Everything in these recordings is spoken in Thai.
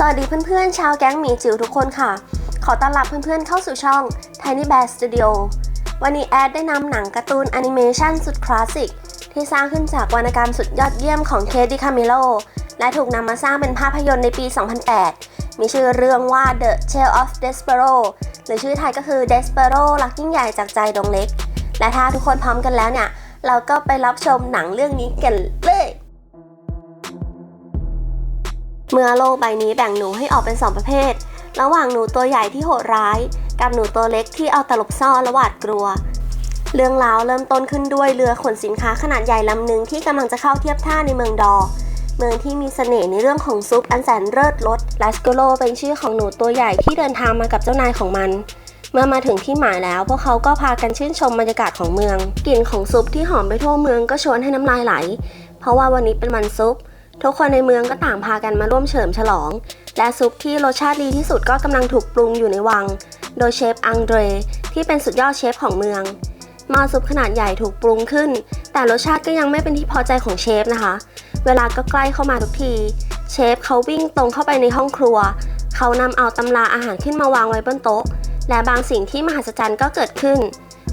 สวัสดีเพื่อนๆ ชาวแก๊งหมีจิ๋วทุกคนค่ะ ขอต้อนรับเพื่อนๆเข้าสู่ช่อง Tiny Bear Studio วันนี้แอดได้นำหนังการ์ตูนแอนิเมชันสุดคลาสสิก ที่สร้างขึ้นจากวรรณกรรมสุดยอดเยี่ยมของเคดิคามิโล และถูกนำมาสร้างเป็นภาพยนตร์ในปี 2008 มีชื่อเรื่องว่า The Tale of Despero หรือชื่อไทยก็คือ Despero รักยิ่งใหญ่จากใจดงเล็ก และถ้าทุกคนพร้อมกันแล้วเนี่ย เราก็ไปรับชมหนังเรื่องนี้กันเลย เมื่อโลกใบนี้แบ่งหนูให้ออกเป็น 2 ประเภท ระหว่างหนูตัวใหญ่ที่โหดร้าย กับหนูตัวเล็กที่เอาตลบซ่อนและหวาดกลัว เรื่องราวเริ่มต้นขึ้นด้วยเรือขนสินค้าขนาดใหญ่ลำหนึ่งที่กำลังจะเข้าเทียบท่าในเมืองดอ เมืองที่มีเสน่ห์ในเรื่องของซุปอันแสนเลิศรสลาสโกโลเป็นชื่อของหนูตัวใหญ่ที่เดินทางมากับเจ้านายของมันเมื่อมาถึงที่หมายแล้ว พวกเขาก็พากันชื่นชมบรรยากาศของเมือง กลิ่นของซุปที่หอมไปทั่วเมืองก็ชวนให้น้ำลายไหล เพราะว่าวันนี้เป็นวันซุป ทุกคนในเมืองก็ต่างพากันมาร่วมเฉลิมฉลอง และซุปที่รสชาติดีที่สุดก็กำลังถูกปรุงอยู่ในวัง โดยเชฟอังเดรที่เป็นสุดยอดเชฟของเมืองหม้อซุปขนาดใหญ่ถูกปรุงขึ้น แต่รสชาติก็ยังไม่เป็นที่พอใจของเชฟนะคะ เวลาก็ใกล้เข้ามาทุกที เชฟเขาวิ่งตรงเข้าไปในห้องครัว เขานำเอาตำราอาหารขึ้นมาวางไว้บนโต๊ะ และบางสิ่งที่มหัศจรรย์ก็เกิดขึ้น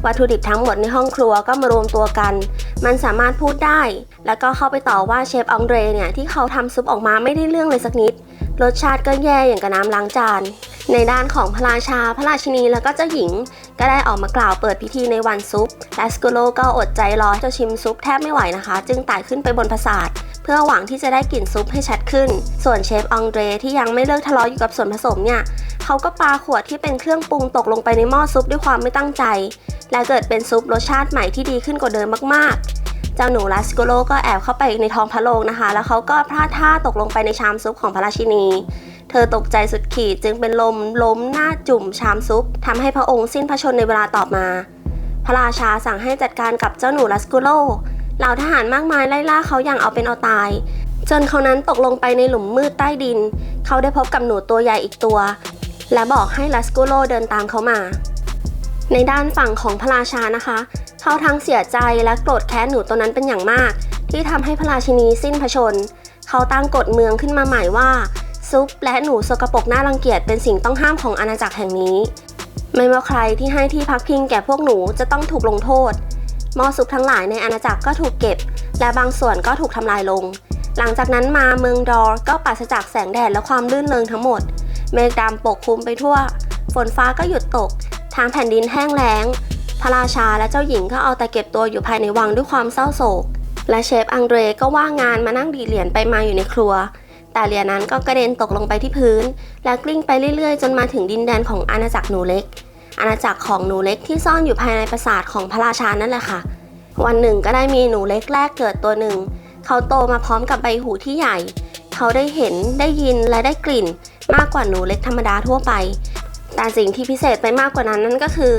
วัตถุดิบทั้งหมดในห้องครัวก็มารวมตัวกัน มันสามารถพูดได้ แล้วก็เข้าไปต่อว่าเชฟอองเดรเนี่ยที่เขาทำซุปออกมาไม่ได้เรื่องเลยสักนิด รสชาติก็แย่อย่างกับน้ำล้างจานในด้านของพระราชา พระราชินีแล้วก็เจ้าหญิง ก็ได้ออกมากล่าวเปิดพิธีในวันซุปแลสโกโลก็อดใจรอจะชิมซุปแทบไม่ไหวนะคะ จึงไต่ขึ้นไปบนปราสาท เพื่อหวังที่จะได้กลิ่นซุปให้ชัดขึ้น ส่วนเชฟอองเดรที่ยังไม่เลิกทะเลาะอยู่กับส่วนผสมเนี่ย เขาก็ปาขวดที่เป็นเครื่องปรุงตกลงไปในหม้อซุปด้วยความไม่ตั้งใจ และเกิดเป็นซุปรสชาติใหม่ที่ดีขึ้นกว่าเดิมมากๆ เจ้าหนูลาสโกโลก็แอบเข้าไปในท้องพระโรงนะคะ แล้วเขาก็พลาดท่าตกลงไปในชามซุปของพระราชินี เธอตกใจสุดขีดจึงเป็นลมล้มหน้าจุ่มชามซุปทำให้พระองค์สิ้นพระชนในเวลาต่อมา พระราชาสั่งให้จัดการกับเจ้าหนูลาสโกโลเหล่าทหารมากมายไล่ล่าเขาอย่างเอาเป็นเอาตายจนเขานั้นตกลงไปในหลุมมืดใต้ดิน เขาได้พบกับหนูตัวใหญ่อีกตัว และบอกให้ลาสโกโลเดินตามเขามา ในด้านฝั่งของพระราชานะคะ เขาทั้งเสียใจและโกรธแค้นหนูตัวนั้นเป็นอย่างมาก ที่ทำให้พระราชินีสิ้นพระชน เขาตั้งกฎเมืองขึ้นมาใหม่ว่า ซุปและหนูสกปรกน่ารังเกียจเป็นสิ่งต้องห้ามของอาณาจักรแห่งนี้ ไม่ว่าใครที่ให้ที่พักพิงแก่พวกหนูจะต้องถูกลงโทษหม้อซุปทั้งหลายในอาณาจักรก็ถูกเก็บ และบางส่วนก็ถูกทำลายลง หลังจากนั้นมาเมืองดอร์ก็ปราศจากแสงแดดและความลื่นเลงทั้งหมด เมฆดำปกคลุมไปทั่ว ฝนฟ้าก็หยุดตก ทางแผ่นดินแห้งแล้ง พระราชาและเจ้าหญิงก็เอาแต่เก็บตัวอยู่ภายในวังด้วยความเศร้าโศก และเชฟอังเดรก็ว่างงานมานั่งดีเหรียญไปมาอยู่ในครัว แต่เหรียญนั้นก็กระเด็นตกลงไปที่พื้น และกลิ้งไปเรื่อยๆ จนมาถึงดินแดนของอาณาจักรหนูเล็ก อาณาจักรของหนูเล็กที่ซ่อนอยู่ภายในปราสาทของพระราชานั่นแหละค่ะ วันหนึ่งก็ได้มีหนูเล็กแรกเกิดตัวหนึ่ง เขาโตมาพร้อมกับใบหูที่ใหญ่ เขาได้เห็นได้ยินและได้กลิ่น มากกว่าหนูเล็กธรรมดาทั่วไป แต่สิ่งที่พิเศษไปมากกว่านั้นนั่นก็คือ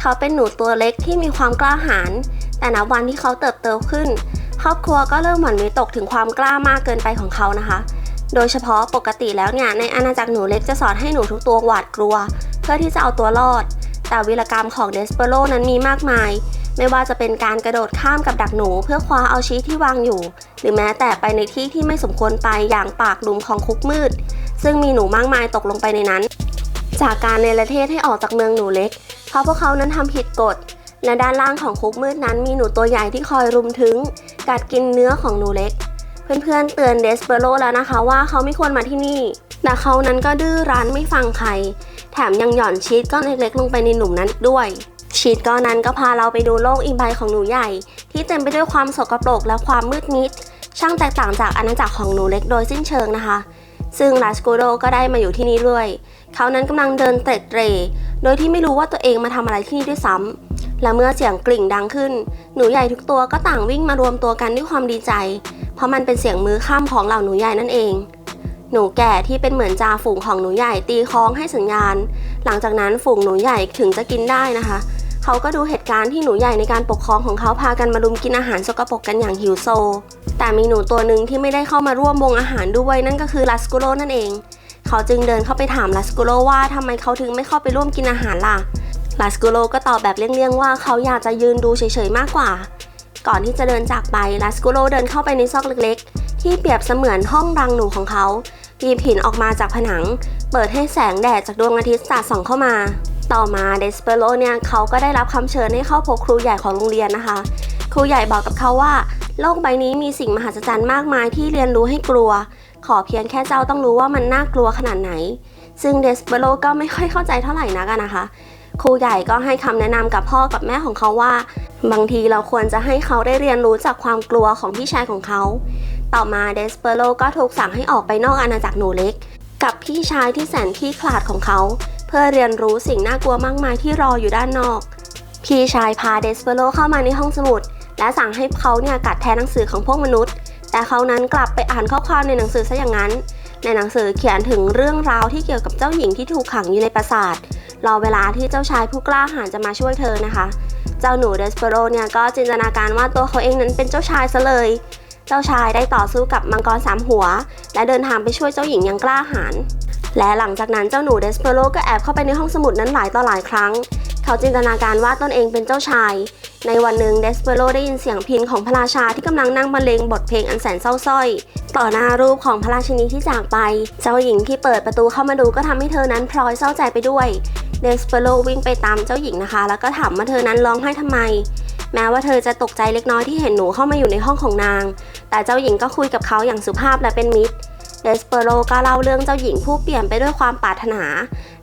เขาเป็นหนูตัวเล็กที่มีความกล้าหาญแต่นับวันที่เขาเติบโตขึ้น ครอบครัวก็เริ่มหวั่นวิตกถึงความกล้ามากเกินไปของเขานะคะ โดยเฉพาะปกติแล้วเนี่ยในอาณาจักรหนูเล็กจะสอนให้หนูทุกตัวหวาดกลัว เพื่อที่จะเอาตัวรอด แต่วีรกรรมของเดสเปโรนั้นมีมากมาย ไม่ว่าจะเป็นการกระโดดข้ามกับดักหนูเพื่อคว้าเอาชีสที่วางอยู่ หรือแม้แต่ไปในที่ที่ไม่สมควรไปอย่างปากหลุมของคุกมืด ซึ่งมีหนูมากมายตกลงไปในนั้น จากการเนประเทศให้ออกจากเมืองหนูเล็ก เพราะพวกเขานั้นทำผิดกฎและด้านล่างของคุกมืดนั้นมีหนูตัวใหญ่ที่คอยรุมถึง กัดกินเนื้อของหนูเล็ก เพื่อนๆเตือนเดสเปโรแล้วนะคะว่าเขาไม่ควรมาที่นี่ แต่เขานั้นก็ดื้อรั้นไม่ฟังใคร แถมยังหย่อนชีสก้อนเล็กๆลงไปในหลุมนั้นอีกด้วย ชีสก้อนนั้นก็พาเราไปดูโลกอีกใบของหนูใหญ่ ที่เต็มไปด้วยความสกปรกและความมืดมิด ช่างแตกต่างจากอาณาจักรของหนูเล็กโดยสิ้นเชิงนะคะ ซึ่งลาสโกโดก็ได้มาอยู่ที่นี่ด้วย เขานั้นกำลังเดินเตร็ดเตรโดยที่ไม่รู้ว่าตัวเองมาทำอะไรที่นี่ด้วยซ้ำและเมื่อเสียงกลิ่งดังขึ้น หนูใหญ่ทุกตัวก็ต่างวิ่งมารวมตัวกันด้วยความดีใจ เพราะมันเป็นเสียงมือข้ามของเหล่าหนูใหญ่นั่นเองหนูแก่ที่เป็นเหมือนจ่าฝูงของหนูใหญ่ตีคล้องให้สัญญาณ หลังจากนั้นฝูงหนูใหญ่ถึงจะกินได้นะคะ เขาก็ดูเหตุการณ์ที่หนูใหญ่ในการปกครองของเขาพากันมารุมกินอาหารสกปรกกันอย่างหิวโซ แต่มีหนูตัวหนึ่งที่ไม่ได้เข้ามาร่วมวงอาหารด้วยนั่นก็คือลาสกุโรนั่นเอง เขาจึงเดินเข้าไปถามลาสกุโรว่าทำไมเขาถึงไม่เข้าไปร่วมกินอาหารล่ะลาสกุโรก็ตอบแบบเลี่ยงๆว่าเขาอยากจะยืนดูเฉยๆมากกว่า ก่อนที่จะเดินจากไปลาสกุโรเดินเข้าไปในซอกเล็กๆ ที่เปรียบเสมือนห้องรังหนูของเขาหยิบหินออกมาจากผนัง เปิดให้แสงแดดจากดวงอาทิตย์สาดส่องเข้ามา ต่อมาเดสเปโรเนี่ยเขาก็ได้รับคำเชิญให้เข้าพบครูใหญ่ของโรงเรียนนะคะ ครูใหญ่บอกกับเขาว่า โลกใบนี้มีสิ่งมหัศจรรย์มากมายที่เรียนรู้ให้กลัว ขอเพียงแค่เจ้าต้องรู้ว่ามันน่ากลัวขนาดไหน ซึ่งเดสเปโรก็ไม่ค่อยเข้าใจเท่าไหร่นักนะคะ ครูใหญ่ก็ให้คำแนะนำกับพ่อกับแม่ของเขาว่า บางทีเราควรจะให้เขาได้เรียนรู้จากความกลัวของพี่ชายของเขา ต่อมาเดสเปโรก็ถูกสั่งให้ออกไปนอกอาณาจักรหนูเล็ก กับพี่ชายที่แสนขี้ขลาดของเขา เพื่อเรียนรู้สิ่งน่ากลัวมากมายที่รออยู่ด้านนอก พี่ชายพาเดสเปโรเข้ามาในห้องสมุด และสั่งให้เขาเนี่ยกัดแทนหนังสือของพวกมนุษย์ แต่เขานั้นกลับไปอ่านข้อความในหนังสือซะอย่างนั้น ในหนังสือเขียนถึงเรื่องราวที่เกี่ยวกับเจ้าหญิงที่ถูกขังอยู่ในปราสาทรอเวลาที่เจ้าชายผู้กล้าหาญจะมาช่วยเธอนะคะ เจ้าหนูเดสเปโรเนี่ยก็จินตนาการว่าตัวเขาเองนั้นเป็นเจ้าชายซะเลย เจ้าชายได้ต่อสู้กับมังกรสามหัว และเดินทางไปช่วยเจ้าหญิงอย่างกล้าหาญ และหลังจากนั้นเจ้าหนูเดสเปโรก็แอบเข้าไปในห้องสมุดนั้นหลายต่อหลายครั้ง เขาจินตนาการว่าตนเองเป็นเจ้าชาย ในวันหนึ่งเดสเปโรได้ยินเสียงพินของพระราชาที่กำลังนั่งบรรเลงบทเพลงอันแสนเศร้าส้อย ต่อหน้ารูปของพระราชินีที่จากไป เจ้าหญิงที่เปิดประตูเข้ามาดูก็ทำให้เธอนั้นพลอยเศร้าใจไปด้วยเดสเปโรวิ่งไปตามเจ้าหญิงนะคะ แล้วก็ถามว่าเธอนั้นร้องไห้ทำไม แม้ว่าเธอจะตกใจเล็กน้อยที่เห็นหนูเข้ามาอยู่ในห้องของนาง แต่เจ้าหญิงก็คุยกับเขาอย่างสุภาพและเป็นมิตร เดสเปโรก็เล่าเรื่องเจ้าหญิงผู้เปลี่ยนไปด้วยความปรารถนา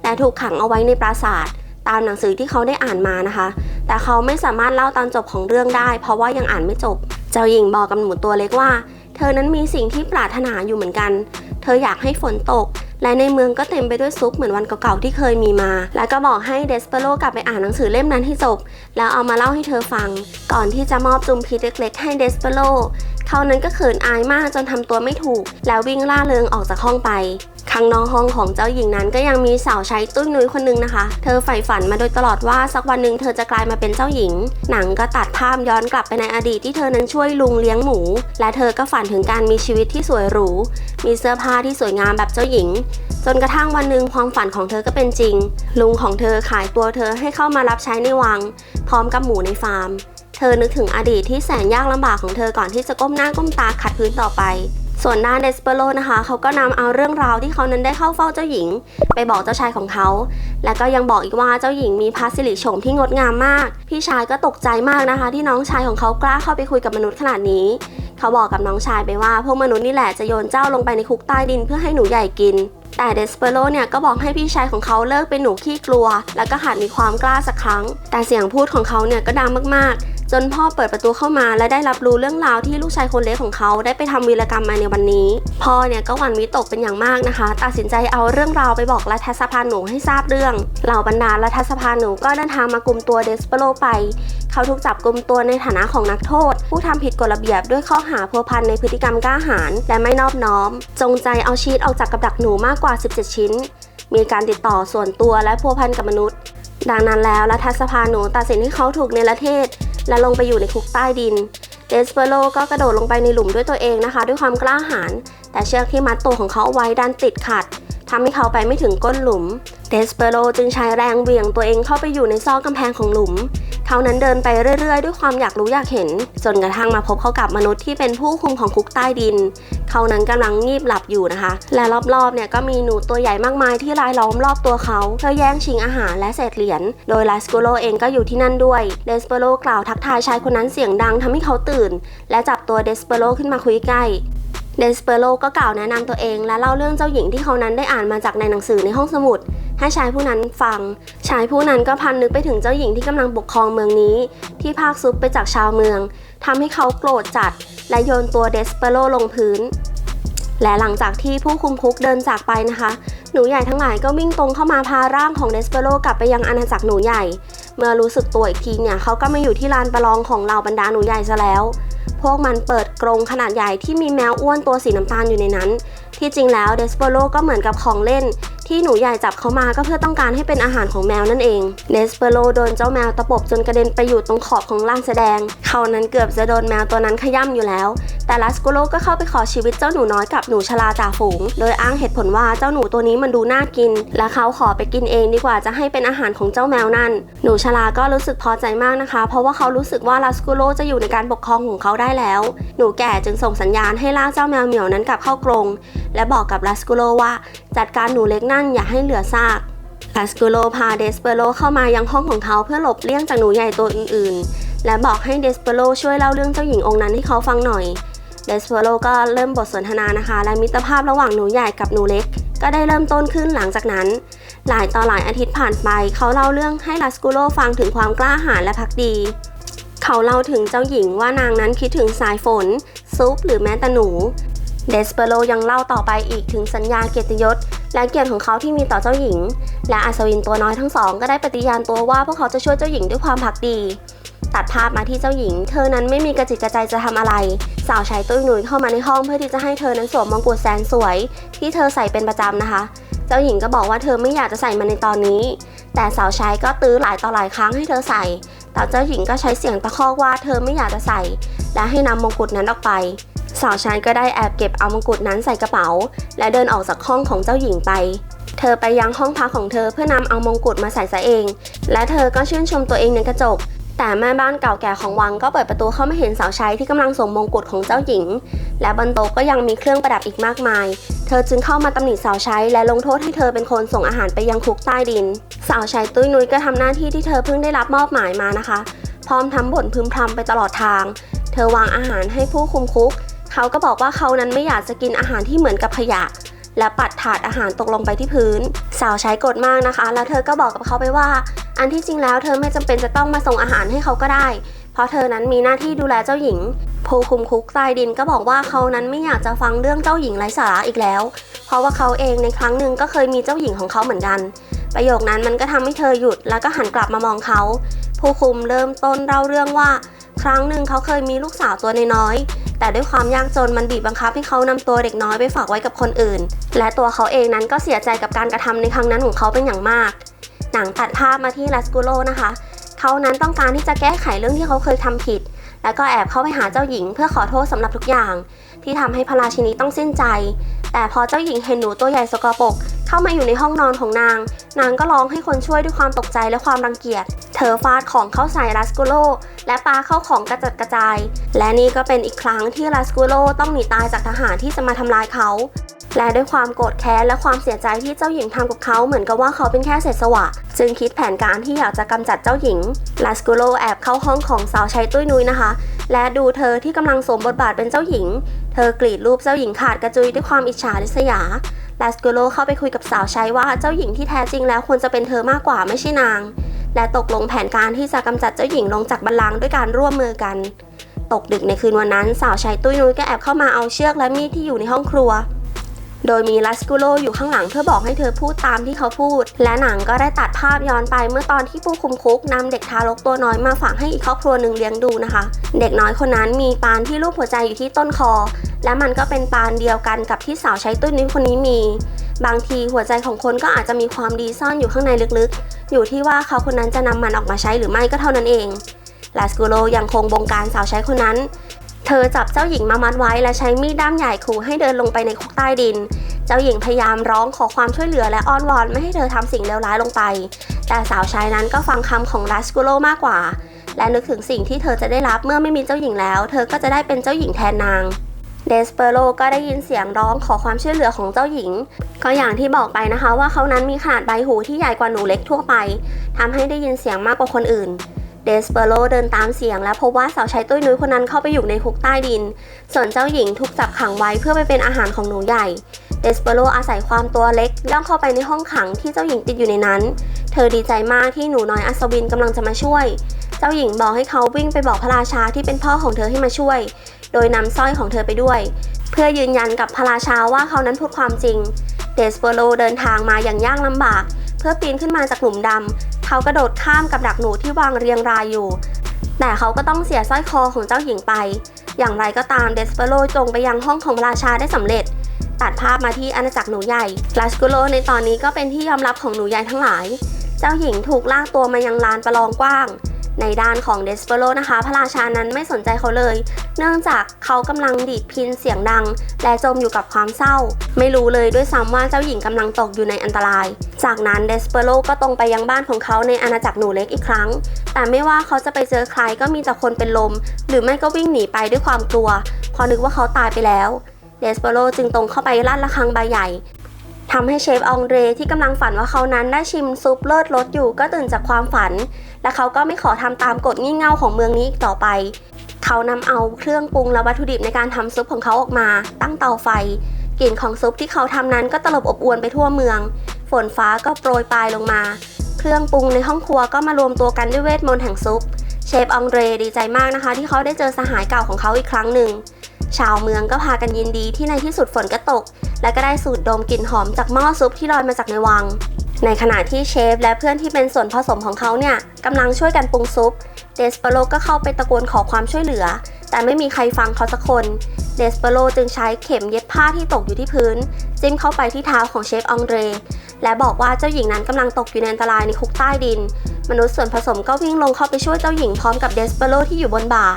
และถูกขังเอาไว้ในปราสาทตามหนังสือที่เขาได้อ่านมานะคะ แต่เขาไม่สามารถเล่าตอนจบของเรื่องได้ เพราะว่ายังอ่านไม่จบ เจ้าหญิงบอกกับหนูตัวเล็กว่า เธอนั้นมีสิ่งที่ปรารถนาอยู่เหมือนกัน เธออยากให้ฝนตก และในเมืองก็เต็มไปด้วยซุปเหมือนวันเก่าๆที่เคยมีมา แล้วก็บอกให้เดสเปโรกลับไปอ่านหนังสือเล่มนั้นให้จบ แล้วเอามาเล่าให้เธอฟัง ก่อนที่จะมอบจุมพิษเล็กๆให้เดสเปโร เขานั้นก็เขินอายมากจนทำตัวไม่ถูก แล้ววิ่งล่าเริงออกจากห้องไปข้างนอกห้องของเจ้าหญิงนั้นก็ยังมีสาวใช้ตุ้ยนุ้ยคนนึงนะคะ เธอใฝ่ฝันมาโดยตลอดว่าสักวันหนึ่งเธอจะกลายมาเป็นเจ้าหญิง หนังก็ตัดภาพย้อนกลับไปในอดีตที่เธอนั้นช่วยลุงเลี้ยงหมู และเธอก็ฝันถึงการมีชีวิตที่สวยหรู มีเสื้อผ้าที่สวยงามแบบเจ้าหญิง จนกระทั่งวันหนึ่งความฝันของเธอก็เป็นจริง ลุงของเธอขายตัวเธอให้เข้ามารับใช้ในวัง พร้อมกับหมูในฟาร์ม เธอนึกถึงอดีตที่แสนยากลำบากของเธอก่อนที่จะก้มหน้าก้มตาขัดพื้นต่อไป ส่วนด้านเดสเปโรนะคะเขาก็นำเอาเรื่องราวที่เขานั้นได้เข้าเฝ้าเจ้าหญิง ไปบอกเจ้าชายของเขา และก็ยังบอกอีกว่าเจ้าหญิงมีพระสิริโฉมที่งดงามมาก พี่ชายก็ตกใจมากนะคะ ที่น้องชายของเขากล้าเข้าไปคุยกับมนุษย์ขนาดนี้เขาบอกกับน้องชายไปว่า พวกมนุษย์นี่แหละจะโยนเจ้าลงไปในคุกใต้ดินเพื่อให้หนูใหญ่กิน แต่เดสเปโรเนี่ยก็บอกให้พี่ชายของเขาเลิกเป็นหนูขี้กลัว แล้วก็หัดมีความกล้าสักครั้ง แต่เสียงพูดของเขาเนี่ยก็ดังมากๆ จนพ่อเปิดประตูเข้ามาและได้รับรู้เรื่องราวที่ลูกชายคนเล็กของเขาได้ไปทำวีรกรรมมาในวันนี้ พ่อเนี่ยก็หวั่นวิตกเป็นอย่างมากนะคะ ตัดสินใจเอาเรื่องราวไปบอกรัฐสภาหนูให้ทราบเรื่องเหล่าบรรดารัฐสภาหนูก็เดินทางมากลุ่มตัวเดสเปโรไป เขาถูกจับกลุ่มตัวในฐานะของนักโทษ ผู้ทำผิดกฎระเบียบด้วยข้อหาพัวพันในพฤติกรรมกล้าหาญและไม่นอบน้อม จงใจเอาชีตออกจากกับดักหนูมากกว่า 17 ชิ้น มีการติดต่อส่วนตัวและพัวพันกับมนุษย์ ดังนั้นแล้วรัฐสภาหนูตัดสินให้เขาถูกเนรเทศ และลงไปอยู่ในคุกใต้ดิน เดสเปโรก็กระโดดลงไปในหลุมด้วยตัวเองนะคะ ด้วยความกล้าหาญแต่เชือกที่มัดตัวของเขาเอาไว้ดันติดขัด ทำให้เขาไปไม่ถึงก้นหลุม เดสเปโรจึงใช้แรงเหวี่ยงตัวเองเข้าไปอยู่ในซอกกำแพงของหลุม เขานั้นเดินไปเรื่อยๆ ด้วยความอยากรู้อยากเห็น จนกระทั่งมาพบเขากับมนุษย์ที่เป็นผู้คุมของคุกใต้ดิน เขานั้นกำลังงีบหลับอยู่นะคะ และรอบๆ เนี่ยก็มีหนูตัวใหญ่มากมายที่รายล้อมรอบตัวเขา เพื่อแย่งชิงอาหารและเศษเหรียญ โดยลาสกูโรเองก็อยู่ที่นั่นด้วย เดสเปโรกล่าวทักทายชายคนนั้นเสียงดังทำให้เขาตื่น และจับตัวเดสเปโรขึ้นมาคุยใกล้ เดสเปโรก็กล่าวแนะนำตัวเอง และเล่าเรื่องเจ้าหญิงที่เขานั้นได้อ่านมาจากในหนังสือในห้องสมุด ให้ชายผู้นั้นฟัง ชายผู้นั้นก็พันนึกไปถึงเจ้าหญิงที่กำลังปกครองเมืองนี้ ที่ภาคซุปไปจากชาวเมืองทำให้เขาโกรธจัด และโยนตัวเดสเปโรลงพื้น และหลังจากที่ผู้คุมคุกเดินจากไปนะคะ หนูใหญ่ทั้งหลายก็วิ่งตรงเข้ามาพาร่างของเดสเปโรกลับไปยังอาณาจักรหนูใหญ่ เมื่อรู้สึกตัวอีกทีเนี่ยเขาก็มาอยู่ที่ลานประลองของเหล่าบรรดาหนูใหญ่ซะแล้ว พวกมันเปิดกรงขนาดใหญ่ที่มีแมวอ้วนตัวสีน้ำตาลอยู่ในนั้น ที่จริงแล้วเดสเปโรก็เหมือนกับของเล่น ที่หนูใหญ่จับเขามาก็เพื่อต้องการให้เป็นอาหารของแมวนั่นเองเดสเปโรโดนเจ้าแมวตะปบจนกระเด็นไปอยู่ตรงขอบของลานแสดง เขานั้นเกือบจะโดนแมวตัวนั้นขย่ำอยู่แล้ว แต่ลัสกุโลก็เข้าไปขอชีวิตเจ้าหนูน้อยกับหนูชลาจ่าฝูง โดยอ้างเหตุผลว่าเจ้าหนูตัวนี้มันดูน่ากิน และเขาขอไปกินเองดีกว่าจะให้เป็นอาหารของเจ้าแมวนั่น หนูชลาก็รู้สึกพอใจมากนะคะ เพราะว่าเขารู้สึกว่าลัสกุโลจะอยู่ในการปกครองของเขาได้แล้ว หนูแก่จึงส่งสัญญาณให้ล่าเจ้าแมวเหมียวนั้นกลับเข้ากรงและบอกกับลัสกุโลว่า จัดการหนูเล็กนั่นอย่าให้เหลือซากลัสกุโลพาเดสเปโรเข้ามายังห้องของเขาเพื่อหลบเลี่ยงจากหนูใหญ่ตัวอื่นๆ และบอกให้เดสเปโรช่วยเล่าเรื่องเจ้าหญิงองค์นั้นให้เขาฟังหน่อย เดสเปโรก็เริ่มบทสนทนานะคะ และมิตรภาพระหว่างหนูใหญ่กับหนูเล็ก ก็ได้เริ่มต้นขึ้นหลังจากนั้น หลายต่อหลายอาทิตย์ผ่านไป เขาเล่าเรื่องให้ลัสกุโลฟังถึงความกล้าหาญและพักดี เขาเล่าถึงเจ้าหญิงว่านางนั้นคิดถึงสายฝน ซุปหรือแม้แต่หนู เดสเปโรยังเล่าต่อไปอีกถึงสัญญาเกียรติยศ และเกียรติของเขาที่มีต่อเจ้าหญิง และอัศวินตัวน้อยทั้งสอง ก็ได้ปฏิญาณตัวว่าพวกเขาจะช่วยเจ้าหญิงด้วยความพักดี ตัดภาพมาที่เจ้าหญิง เธอนั้นไม่มีกระจิตกระใจจะทำอะไร สาวใช้ตุ้ยหนุ่ยเข้ามาในห้องเพื่อที่จะให้เธอนั้นสวมมงกุฎแสนสวย ที่เธอใส่เป็นประจำนะคะ เจ้าหญิงก็บอกว่าเธอไม่อยากจะใส่มันในตอนนี้ แต่สาวใช้ก็ตื้อหลายต่อหลายครั้งให้เธอใส่ แต่เจ้าหญิงก็ใช้เสียงตะคอกว่าเธอไม่อยากจะใส่ และให้นำมงกุฎนั้นออกไป สาวใช้ก็ได้แอบเก็บเอามงกุฎนั้นใส่กระเป๋า และเดินออกจากห้องของเจ้าหญิงไป เธอไปยังห้องพักของเธอเพื่อนำเอามงกุฎมาใส่ซะเอง และเธอก็ชื่นชมตัวเองในกระจก แต่แม่บ้านเก่าแก่ของวังก็เปิดประตูเข้ามาเห็นสาวใช้ที่กำลังสวมมงกุฎของเจ้าหญิง และบนโต๊ะก็ยังมีเครื่องประดับอีกมากมาย เธอจึงเข้ามาตำหนิสาวใช้และลงโทษให้เธอเป็นคนส่งอาหารไปยังคุกใต้ดิน สาวใช้ตุ้ยนุ้ยก็ทำหน้าที่ที่เธอเพิ่งได้รับมอบหมายมานะคะ พร้อมทำบ่นพึมพำไปตลอดทาง เธอวางอาหารให้ผู้คุมคุก เขาก็บอกว่าเขานั้นไม่อยากจะกินอาหารที่เหมือนกับขยะ และปัดถาดอาหารตกลงไปที่พื้น สาวใช้กดมากนะคะ แล้วเธอก็บอกกับเขาไปว่า อันที่จริงแล้วเธอไม่จำเป็นจะต้องมาส่งอาหารให้เขาก็ได้ เพราะเธอนั้นมีหน้าที่ดูแลเจ้าหญิงผู้คุมคุกใต้ดินก็บอกว่าเขานั้นไม่อยากจะฟังเรื่องเจ้าหญิงไร้สาระอีกแล้ว เพราะว่าเขาเองในครั้งหนึ่งก็เคยมีเจ้าหญิงของเขาเหมือนกัน ประโยคนั้นมันก็ทำให้เธอหยุดแล้วก็หันกลับมามองเขา ผู้คุมเริ่มต้นเล่าเรื่องว่า ครั้งหนึ่งเขาเคยมีลูกสาวตัวน้อยๆ แต่ด้วยความยากจนมันบีบบังคับให้เขานำตัวเด็กน้อยไปฝากไว้กับคนอื่น และตัวเขาเองนั้นก็เสียใจกับการกระทำในครั้งนั้นของเขาเป็นอย่างมาก หนังตัดภาพมาที่ลาสกูโลนะคะ เขานั้นต้องการที่จะแก้ไขเรื่องที่เขาเคยทำผิด แล้วก็แอบเข้าไปหาเจ้าหญิงเพื่อขอโทษสำหรับทุกอย่าง ที่ทำให้พระราชินีต้องสิ้นใจ แต่พอเจ้าหญิงเห็นหนูตัวใหญ่สกปรกเข้ามาอยู่ในห้องนอนของนาง นางก็ร้องให้คนช่วยด้วยความตกใจและความรังเกียจ เธอฟาดของเข้าใส่ลัสกุโลและปาเข้าของกระจัดกระจาย และนี่ก็เป็นอีกครั้งที่ลัสกุโลต้องหนีตายจากทหารที่จะมาทำลายเขา และด้วยความโกรธแค้นและความเสียใจที่เจ้าหญิงทำกับเขาเหมือนกับว่าเขาเป็นแค่เศษสวะ จึงคิดแผนการที่อยากจะกำจัดเจ้าหญิงลัสกุโลแอบเข้าห้องของสาวใช้ตุ้ยนุ้ยนะคะ และดูเธอที่กำลังสวมบทบาทเป็นเจ้าหญิง เธอกรีดรูปเจ้าหญิงขาดกระจุยด้วยความอิจฉาริษยาลัสกุโลเข้าไปคุยกับสาวใช้ว่าเจ้าหญิงที่แท้จริงแล้วควรจะเป็นเธอมากกว่าไม่ใช่นาง และตกลงแผนการที่จะกำจัดเจ้าหญิงลงจากบัลลังก์ด้วยการร่วมมือกัน ตกดึกในคืนวันนั้น สาวใช้ตุ้ยนุ้ยก็แอบเข้ามาเอาเชือกและมีดที่อยู่ในห้องครัว โดยมีลัสกุโลอยู่ข้างหลังเพื่อบอกให้เธอพูดตามที่เขาพูด และหนังก็ได้ตัดภาพย้อนไปเมื่อตอนที่ผู้คุมคุกนำเด็กทารกตัวน้อยมาฝากให้อีกครอบครัวหนึ่งเลี้ยงดูนะคะ เด็กน้อยคนนั้นมีปานที่รูปหัวใจอยู่ที่ต้นคอ และมันก็เป็นปานเดียวกันกับที่สาวใช้ตุ้ยนุ้ยคนนี้มี บางทีหัวใจของคนก็อาจจะมีความดีซ่อนอยู่ข้างในลึกๆ อยู่ที่ว่าเขาคนนั้นจะนำมันออกมาใช้หรือไม่ก็เท่านั้นเองลาสกุโลยังคงบงการสาวใช้คนนั้น เธอจับเจ้าหญิงมามัดไว้และใช้มีดด้ามใหญ่ขู่ให้เดินลงไปในคุกใต้ดิน เจ้าหญิงพยายามร้องขอความช่วยเหลือและอ้อนวอนไม่ให้เธอทำสิ่งเลวร้ายลงไป แต่สาวใช้นั้นก็ฟังคำของลาสกุโลมากกว่า และนึกถึงสิ่งที่เธอจะได้รับเมื่อไม่มีเจ้าหญิงแล้ว เธอก็จะได้เป็นเจ้าหญิงแทนนางเดสเปโรก็ได้ยินเสียงร้องขอความช่วยเหลือของเจ้าหญิง ก็อย่างที่บอกไปนะคะว่าเขานั้นมีขนาดใบหูที่ใหญ่กว่าหนูเล็กทั่วไปทำให้ได้ยินเสียงมากกว่าคนอื่น เดสเปโรเดินตามเสียงและพบว่าสาวใช้ตุ้ยนุ้ยคนนั้นเข้าไปอยู่ในคุกใต้ดิน ส่วนเจ้าหญิงถูกจับขังไว้เพื่อไปเป็นอาหารของหนูใหญ่ เดสเปโรอาศัยความตัวเล็กย่องเข้าไปในห้องขังที่เจ้าหญิงติดอยู่ในนั้น เธอดีใจมากที่หนูน้อยอัศวินกำลังจะมาช่วย เจ้าหญิงบอกให้เขาวิ่งไปบอกพระราชาที่เป็นพ่อของเธอให้มาช่วย โดยนำสร้อยของเธอไปด้วย เพื่อยืนยันกับพระราชาว่าเขานั้นพูดความจริง เดสเปโรเดินทางมาอย่างยากลำบาก พื่อปีนขึ้นมาจากหลุมดำเขากระโดดข้ามกับดักหนูที่วางเรียงรายอยู่ แต่เขาก็ต้องเสียสร้อยคอของเจ้าหญิงไป อย่างไรก็ตามเดสเปโรจงไปยังห้องของพระราชาได้สำเร็จ ตัดภาพมาที่อาณาจักรหนูใหญ่ลาสกุโลในตอนนี้ก็เป็นที่ยอมรับของหนูใหญ่ทั้งหลาย เจ้าหญิงถูกลากตัวมายังลานประลองกว้าง ในด้านของเดสเปโรนะคะ พระราชานั้นไม่สนใจเขาเลย เนื่องจากเขากำลังดีดพินเสียงดัง และจมอยู่กับความเศร้า ไม่รู้เลยด้วยซ้ำว่าเจ้าหญิงกำลังตกอยู่ในอันตราย จากนั้นเดสเปโรก็ตรงไปยังบ้านของเขาในอาณาจักรหนูเล็กอีกครั้ง แต่ไม่ว่าเขาจะไปเจอใครก็มีแต่คนเป็นลม หรือไม่ก็วิ่งหนีไปด้วยความกลัว พอนึกว่าเขาตายไปแล้ว เดสเปโรจึงตรงเข้าไปลั่นระฆังใบใหญ่ ทำให้เชฟอองเดรที่กำลังฝันว่าเขานั้นได้ชิมซุปเลิศรสอยู่ก็ตื่นจากความฝัน และเขาก็ไม่ขอทำตามกฎงี่เง่าของเมืองนี้อีกต่อไป เขานำเอาเครื่องปรุงและวัตถุดิบในการทำซุปของเขาออกมา ตั้งเตาไฟ กลิ่นของซุปที่เขาทำนั้นก็ตลบอบอวนไปทั่วเมือง ฝนฟ้าก็โปรยปลายลงมา เครื่องปรุงในห้องครัวก็มารวมตัวกันด้วยเวทมนต์แห่งซุป เชฟอองเดรดีใจมากนะคะ ที่เขาได้เจอสหายเก่าของเขาอีกครั้งหนึ่ง ชาวเมืองก็พากันยินดีที่ในที่สุดฝนก็ตก และก็ได้สูดดมกลิ่นหอมจากหม้อซุปที่ลอยมาจากในวัง ในขณะที่เชฟและเพื่อนที่เป็นส่วนผสมของเขาเนี่ยกำลังช่วยกันปรุงซุป เดสเปโรก็เข้าไปตะโกนขอความช่วยเหลือ แต่ไม่มีใครฟังเขาสักคน เดสเปโรจึงใช้เข็มเย็บผ้าที่ตกอยู่ที่พื้น จิ้มเข้าไปที่เท้าของเชฟอองเดรและบอกว่าเจ้าหญิงนั้นกำลังตกอยู่ในอันตรายในคุกใต้ดิน มนุษย์ส่วนผสมก็วิ่งลงเข้าไปช่วยเจ้าหญิงพร้อมกับเดสเปโรที่อยู่บนบ่า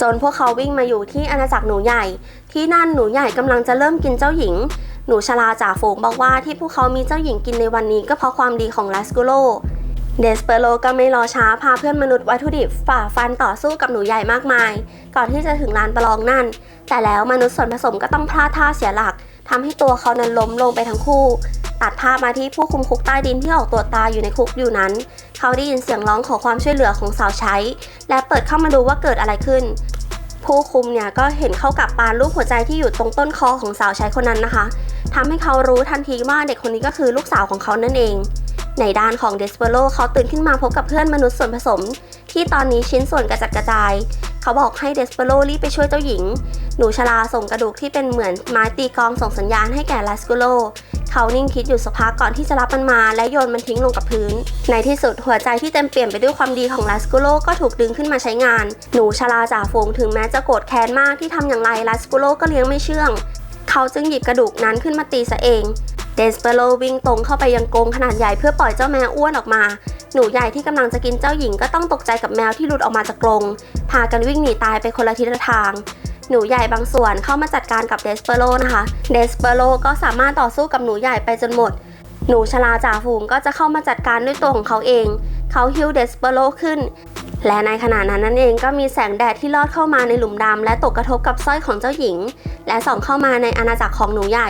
จนพวกเขาวิ่งมาอยู่ที่อาณาจักรหนูใหญ่ ที่นั่นหนูใหญ่กำลังจะเริ่มกินเจ้าหญิง หนูชลาจ่าฝูงบอกว่าที่พวกเขามีเจ้าหญิงกินในวันนี้ก็เพราะความดีของลาสกูโลเดสเปโรก็ไม่รอช้าพาเพื่อนมนุษย์วัตถุดิบฝ่าฟันต่อสู้กับหนูใหญ่มากมาย ก่อนที่จะถึงลานประลองนั่น แต่แล้วมนุษย์ส่วนผสมก็ต้องพลาดท่าเสียหลัก ทำให้ตัวเขานั้นล้มลงไปทั้งคู่ ตัดภาพมาที่ผู้คุมคุกใต้ดินที่ออกตรวจตาอยู่ในคุกอยู่นั้น เขาได้ยินเสียงร้องขอความช่วยเหลือของสาวใช้ และเปิดเข้ามาดูว่าเกิดอะไรขึ้น ผู้คุมเนี่ยก็เห็นเข้ากับปานรูปหัวใจที่อยู่ตรงต้นคอของสาวใช้คนนั้นนะคะทำให้เขารู้ทันทีว่าเด็กคนนี้ก็คือลูกสาวของเขานั่นเอง ในด้านของเดสเปโรเขาตื่นขึ้นมาพบกับเพื่อนมนุษย์ส่วนผสม ที่ตอนนี้ชิ้นส่วนกระจัดกระจาย เขาบอกให้เดสเปโรรีบไปช่วยเจ้าหญิง หนูชราส่งกระดูกที่เป็นเหมือนไม้ตีกองส่งสัญญาณให้แก่ลาสกุโลเขานิ่งคิดอยู่สักพักก่อนที่จะรับมันมาและโยนมันทิ้งลงกับพื้น ในที่สุดหัวใจที่เต็มเปี่ยมไปด้วยความดีของลาสกุโลก็ถูกดึงขึ้นมาใช้งาน หนูชราจ่าฝูงถึงแม้จะโกรธแค้นมากที่ทำอย่างไรลาสกุโลก็เลี้ยงไม่เชื่อง เขาจึงหยิบกระดูกนั้นขึ้นมาตีซะเอง เดสเปโรวิ่งตรงเข้าไปยังกรงขนาดใหญ่เพื่อปล่อยเจ้าแมวอ้วนออกมา หนูใหญ่ที่กำลังจะกินเจ้าหญิงก็ต้องตกใจกับแมวที่หลุดออกมาจากกรงพากันวิ่งหนีตายไปคนละทิศละทาง หนูใหญ่บางส่วนเข้ามาจัดการกับเดสเปโรนะคะเดสเปโรก็สามารถต่อสู้กับหนูใหญ่ไปจนหมด หนูชลาจ่าฝูงก็จะเข้ามาจัดการด้วยตัวของเขาเอง เขาฮิ้วเดสเปโรขึ้น และในขณะนั้นนั่นเองก็มีแสงแดดที่ลอดเข้ามาในหลุมดำและตกกระทบกับสร้อยของเจ้าหญิง และส่องเข้ามาในอาณาจักรของหนูใหญ่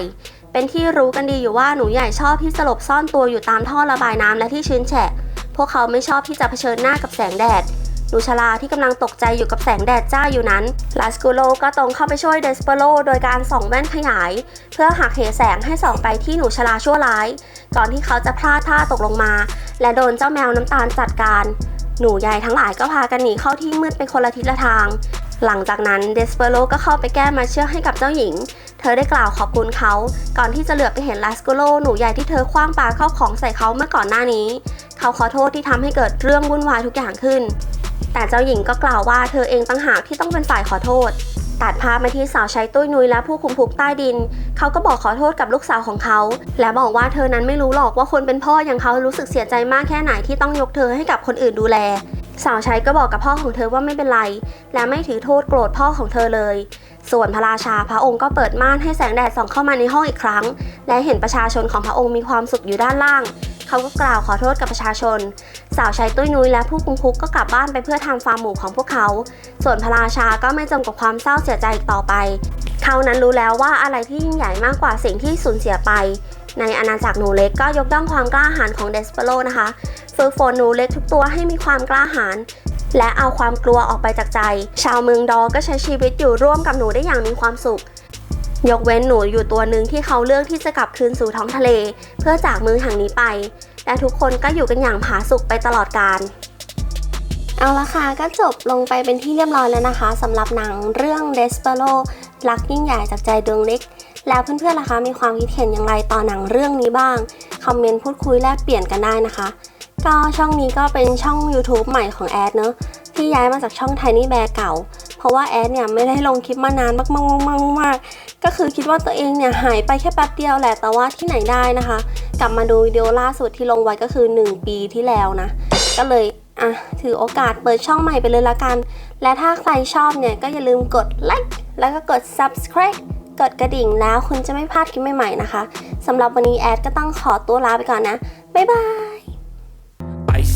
เป็นที่รู้กันดีอยู่ว่าหนูใหญ่ชอบที่สลบซ่อนตัวอยู่ตามท่อระบายน้ำและที่ชื้นแฉะ พวกเขาไม่ชอบที่จะเผชิญหน้ากับแสงแดดหนูชลาที่กำลังตกใจอยู่กับแสงแดดจ้าอยู่นั้นลาสกูโลก็ตรงเข้าไปช่วยเดสเปโรโดยการส่องแว่นขยาย เพื่อหักเหแสงให้ส่องไปที่หนูชลาชั่วร้าย ก่อนที่เขาจะพลาดท่าตกลงมา และโดนเจ้าแมวน้ำตาลจัดการ หนูใหญ่ทั้งหลายก็พากันหนีเข้าที่มืดไปคนละทิศละทาง หลังจากนั้นเดสเปโรก็เข้าไปแก้มาเชื่อให้กับเจ้าหญิง เธอได้กล่าวขอบคุณเขา ก่อนที่จะเหลือบไปเห็นลาสโกโลหนูใหญ่ที่เธอคว้างปาเข้าของใส่เขาเมื่อก่อนหน้านี้ เขาขอโทษที่ทำให้เกิดเรื่องวุ่นวายทุกอย่างขึ้น แต่เจ้าหญิงก็กล่าวว่าเธอเองตั้งหากที่ต้องเป็นฝ่ายขอโทษ ตัดภาพมาที่สาวใช้ตุ้ยนุยและผู้คุมภูกใต้ดิน เขาก็บอกขอโทษกับลูกสาวของเขา และบอกว่าเธอนั้นไม่รู้หรอกว่าคนเป็นพ่ออย่างเขารู้สึกเสียใจมากแค่ไหนที่ต้องยกเธอให้กับคนอื่นดูแล สาวใช้ก็บอกกับพ่อของเธอว่าไม่เป็นไร และไม่ถือโทษโกรธพ่อของเธอเลย ส่วนพระราชาพระองค์ก็เปิดม่านให้แสงแดดส่องเข้ามาในห้องอีกครั้ง และเห็นประชาชนของพระองค์มีความสุขอยู่ด้านล่าง เขาก็กล่าวขอโทษกับประชาชน สาวใช้ตุ้ยนุ้ยและผู้คุมคุกก็กลับบ้านไปเพื่อทำฟาร์มหมูของพวกเขา ส่วนพระราชาก็ไม่จมกับความเศร้าเสียใจต่อไป เขานั้นรู้แล้วว่าอะไรที่ยิ่งใหญ่มากกว่าสิ่งที่สูญเสียไป ในอาณาจักรหนูเล็กก็ยกย่องความกล้าหาญของเดสเปโรนะคะฝึกฝนหนูเล็กทุกตัวให้มีความกล้าหาญและเอาความกลัวออกไปจากใจ ชาวเมืองดอก็ใช้ชีวิตอยู่ร่วมกับหนูได้อย่างมีความสุข ยกเว้นหนูอยู่ตัวหนึ่งที่เขาเลือกที่จะกลับคืนสู่ท้องทะเล เพื่อจากเมืองแห่งนี้ไปและทุกคนก็อยู่กันอย่างผาสุกไปตลอดกาลเอาละค่ะก็จบลงไปเป็นที่เรียบร้อยแล้วนะคะสำหรับหนังเรื่อง Despero รักยิ่งใหญ่จากใจดวงเล็ก แล้วเพื่อนๆล่ะคะ มีความคิดเห็นอย่างไรต่อหนังเรื่องนี้บ้าง คอมเมนต์พูดคุยแลกเปลี่ยนกันได้นะคะ ก็ช่องนี้ก็เป็นช่อง YouTube ใหม่ของแอดเนอะที่ย้ายมาจากช่อง Tiny Bear เก่า เพราะว่าแอดเนี่ยไม่ได้ลงคลิปมานานมากๆๆๆๆก็คือคิดว่าตัวเองเนี่ยหายไปแค่แป๊บเดียวแหละแต่ว่าที่ไหนได้นะคะ กลับมาดูวิดีโอล่าสุดที่ลงไว้ก็คือ 1 ปีที่แล้วนะ ก็เลยอะถือโอกาสเปิดช่องใหม่ไปเลยละกัน และถ้าใครชอบเนี่ยก็อย่าลืมกดไลค์แล้วก็กด subscribe กดกระดิ่งแล้วคุณจะไม่พลาดคลิปใหม่ๆนะคะสำหรับวันนี้แอดก็ต้องขอตัวลาไปก่อนนะ บ๊ายบาย